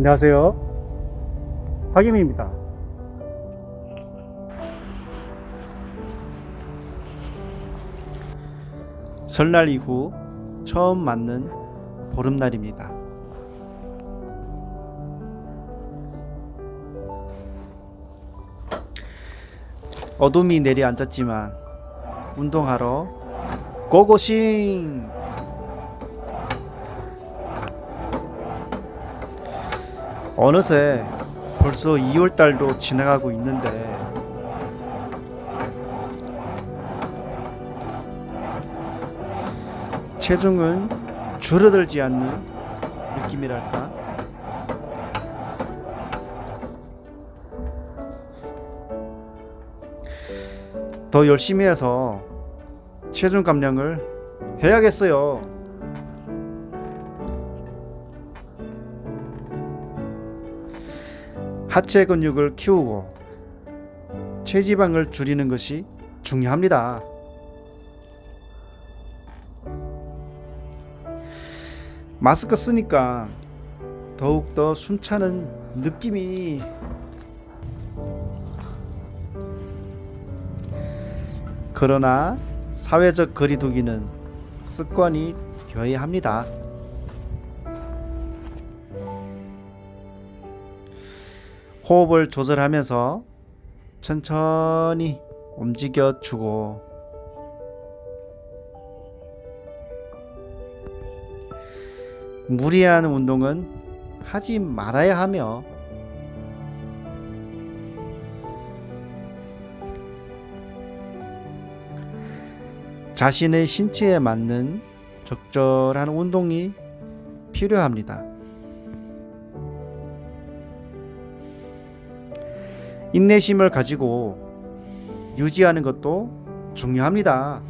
안녕하세요. 박임입니다. 설날 이후 처음 맞는 보름날입니다. 어둠이 내려앉았지만 운동하러 고고싱! 어느새 벌써 2월 달도 지나가고 있는데 체중은 줄어들지 않는 느낌이랄까? 더 열심히 해서 체중 감량을 해야겠어요. 하체 근육을 키우고 체지방을 줄이는 것이 중요합니다. 마스크 쓰니까 더욱더 숨차는 느낌이 그러나 사회적 거리두기는 습관이 되어야 합니다. 호흡을 조절하면서 천천히 움직여 주고 무리한 운동은 하지 말아야 하며 자신의 신체에 맞는 적절한 운동이 필요합니다. 인내심을 가지고 유지하는 것도 중요합니다.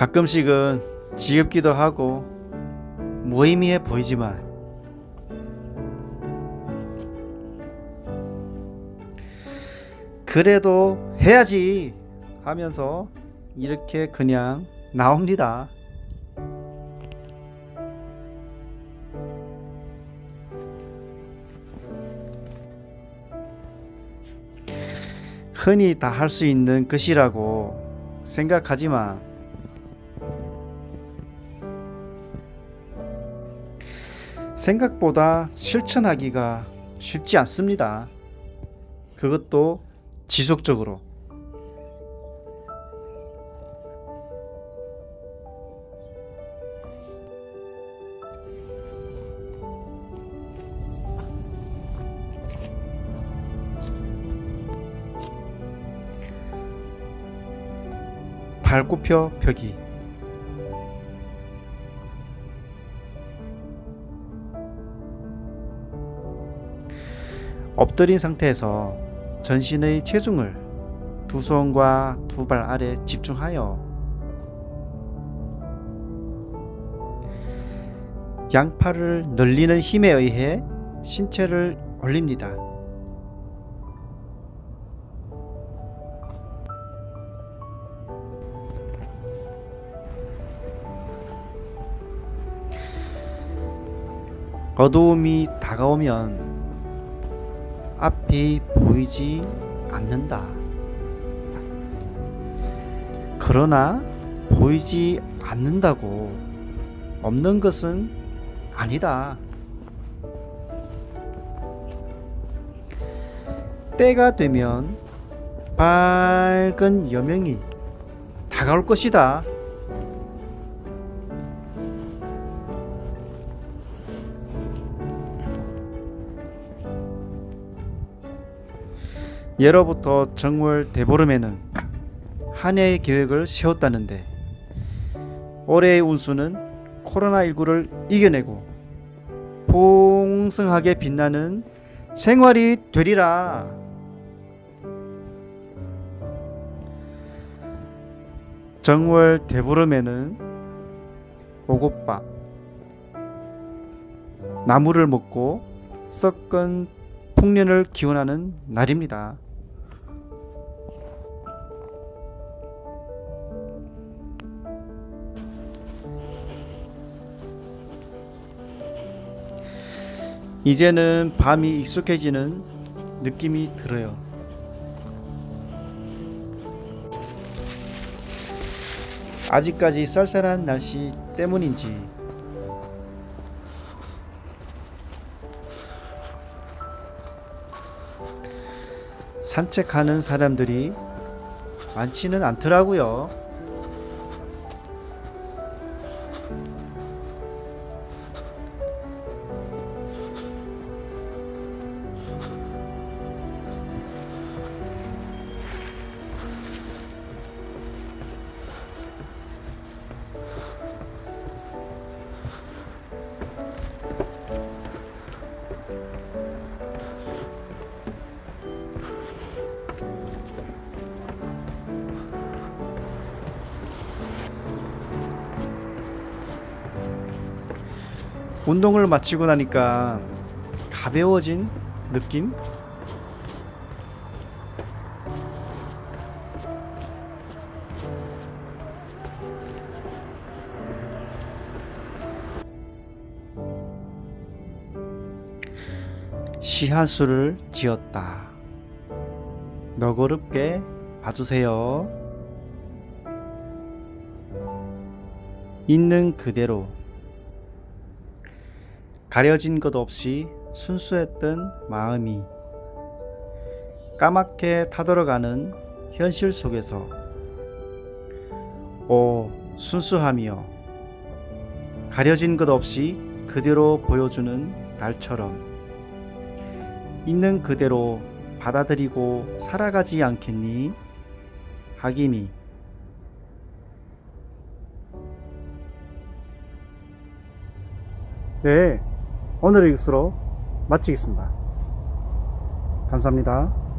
가끔씩은 지겹기도 하고 무의미해 보이지만 그래도 해야지 하면서 이렇게 그냥 나옵니다. 흔히 다 할 수 있는 것이라고 생각하지만 생각보다 실천하기가 쉽지 않습니다. 그것도 지속적으로. 발굽혀 펴기. 엎드린 상태에서 전신의 체중을 두 손과 두 발 아래 집중하여 양팔을 늘리는 힘에 의해 신체를 올립니다. 어두움이 다가오면 앞이 보이지 않는다. 그러나 보이지 않는다고 없는 것은 아니다. 때가 되면 밝은 여명이 다가올 것이다. 예로부터 정월 대보름에는 한 해의 계획을 세웠다는데 올해의 운수는 코로나19를 이겨내고 풍성하게 빛나는 생활이 되리라. 정월 대보름에는 오곡밥, 나무를 먹고 썩은 풍년을 기원하는 날입니다. 이제는 밤이 익숙해지는 느낌이 들어요. 아직까지 쌀쌀한 날씨 때문인지 산책하는 사람들이 많지는 않더라고요. 운동을 마치고 나니까 가벼워진 느낌? 시한 수를 지었다. 너그럽게 봐주세요. 있는 그대로 가려진 것 없이 순수했던 마음이 까맣게 타들어가는 현실 속에서 오 순수함이여 가려진 것 없이 그대로 보여주는 날처럼 있는 그대로 받아들이고 살아가지 않겠니? 하기미 네, 오늘의 이것으로 마치겠습니다. 감사합니다.